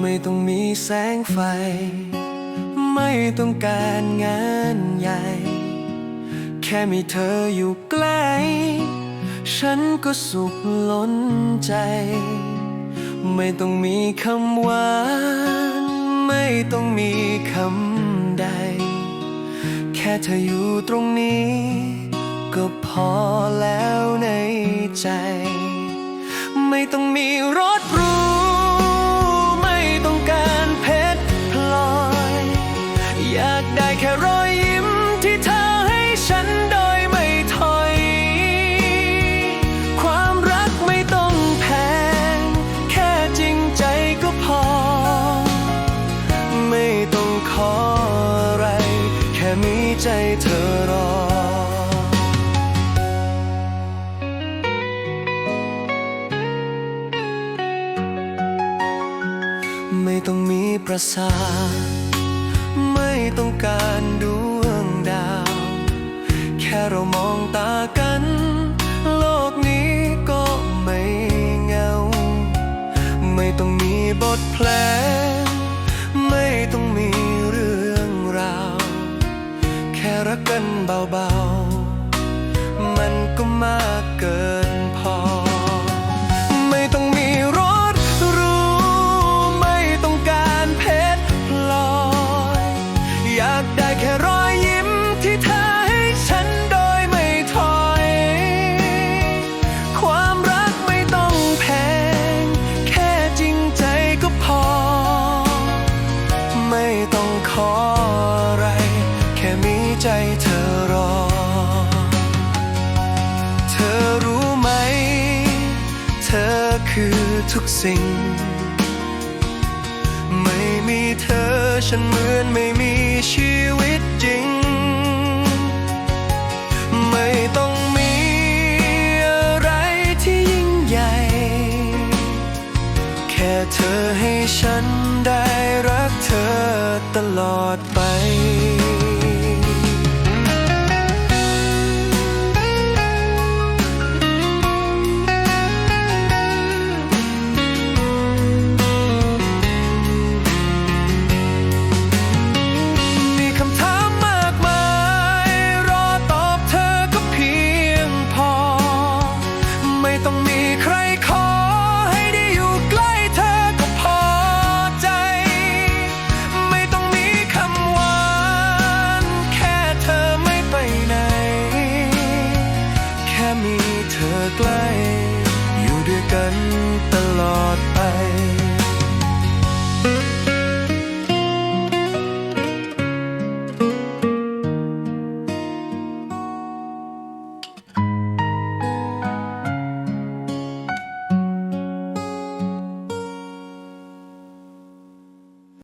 ไม่ต้องมีแสงไฟ ไม่ต้องการงานใหญ่ แค่มีเธออยู่ใกล้ฉันก็สุขล้นใจ ไม่ต้องมีคำหวาน ไม่ต้องมีคำใด แค่เธออยู่ตรงนี้ ก็พอแล้วในใจ ไม่ต้องมีรถรู ไม่ต้องมีประสาทไม่ต้องการดวงดาว แค่เรามองตากัน โลกนี้ก็ไม่เงา ไม่ต้องมีบทเพลงไม่ต้องมีเรื่องราว แค่รักกันเบาๆ ทุกสิ่ง ไม่มีเธอฉันเหมือนไม่มีชีวิตจริง ไม่ต้องมีอะไรที่ยิ่งใหญ่ แค่เธอให้ฉันได้รักเธอตลอดไป